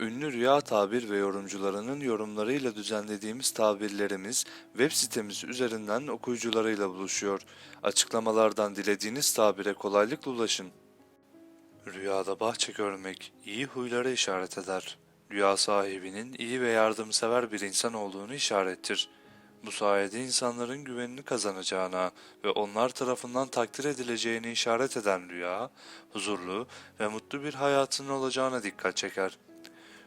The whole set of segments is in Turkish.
Ünlü rüya tabir ve yorumcularının yorumlarıyla düzenlediğimiz tabirlerimiz web sitemiz üzerinden okuyucularıyla buluşuyor. Açıklamalardan dilediğiniz tabire kolaylıkla ulaşın. Rüyada bahçe görmek iyi huylara işaret eder. Rüya sahibinin iyi ve yardımsever bir insan olduğunu işarettir. Bu sayede insanların güvenini kazanacağına ve onlar tarafından takdir edileceğini işaret eden rüya, huzurlu ve mutlu bir hayatının olacağına dikkat çeker.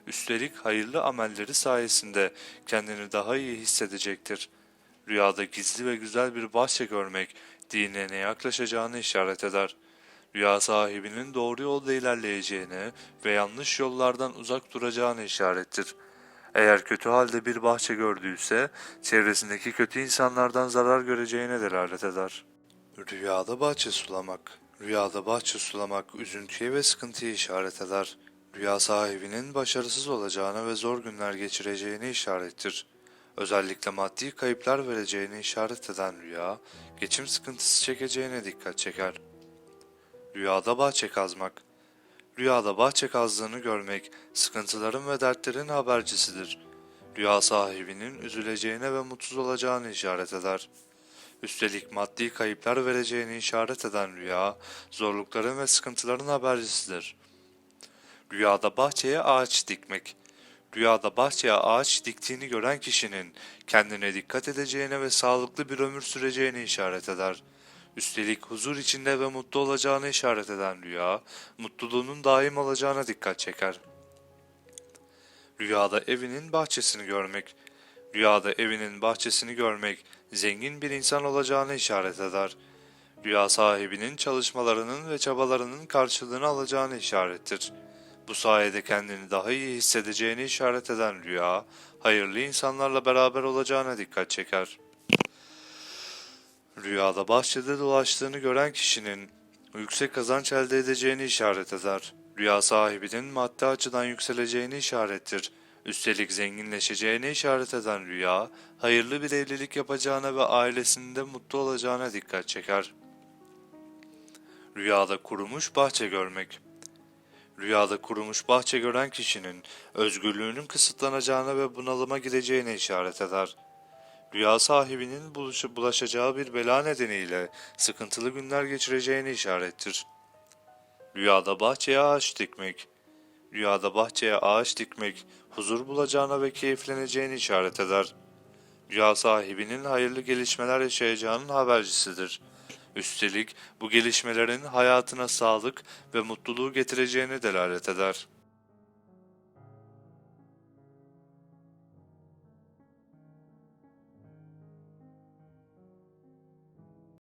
Üstelik hayırlı amelleri sayesinde kendini daha iyi hissedecektir. Rüyada gizli ve güzel bir bahçe görmek dinine yaklaşacağını işaret eder. Rüya sahibinin doğru yolda ilerleyeceğine ve yanlış yollardan uzak duracağını işarettir. Eğer kötü halde bir bahçe gördüyse, çevresindeki kötü insanlardan zarar göreceğine delalet eder. Rüyada bahçe sulamak Rüyada bahçe sulamak üzüntüye ve sıkıntıyı işaret eder. Rüya sahibinin başarısız olacağına ve zor günler geçireceğini işarettir. Özellikle maddi kayıplar vereceğini işaret eden rüya, geçim sıkıntısı çekeceğine dikkat çeker. Rüyada bahçe kazmak Rüyada bahçe kazdığını görmek, sıkıntıların ve dertlerin habercisidir. Rüya sahibinin üzüleceğine ve mutsuz olacağını işaret eder. Üstelik maddi kayıplar vereceğini işaret eden rüya, zorlukların ve sıkıntıların habercisidir. Rüyada bahçeye ağaç dikmek. Rüyada bahçeye ağaç diktiğini gören kişinin kendine dikkat edeceğine ve sağlıklı bir ömür süreceğini işaret eder. Üstelik huzur içinde ve mutlu olacağını işaret eden rüya, mutluluğunun daim olacağına dikkat çeker. Rüyada evinin bahçesini görmek. Rüyada evinin bahçesini görmek, zengin bir insan olacağını işaret eder. Rüya sahibinin çalışmalarının ve çabalarının karşılığını alacağını işarettir. Bu sayede kendini daha iyi hissedeceğini işaret eden rüya, hayırlı insanlarla beraber olacağına dikkat çeker. Rüyada bahçede dolaştığını gören kişinin yüksek kazanç elde edeceğini işaret eder. Rüya sahibinin maddi açıdan yükseleceğini işarettir. Üstelik zenginleşeceğini işaret eden rüya, hayırlı bir evlilik yapacağına ve ailesinde mutlu olacağına dikkat çeker. Rüyada kurumuş bahçe görmek Rüyada kurumuş bahçe gören kişinin özgürlüğünün kısıtlanacağına ve bunalıma gideceğine işaret eder. Rüya sahibinin buluş- bulaşacağı bir bela nedeniyle sıkıntılı günler geçireceğini işarettir. Rüyada bahçeye ağaç dikmek Rüyada bahçeye ağaç dikmek, huzur bulacağına ve keyifleneceğini işaret eder. Rüya sahibinin hayırlı gelişmeler yaşayacağının habercisidir. Üstelik bu gelişmelerin hayatına sağlık ve mutluluğu getireceğini delalet eder.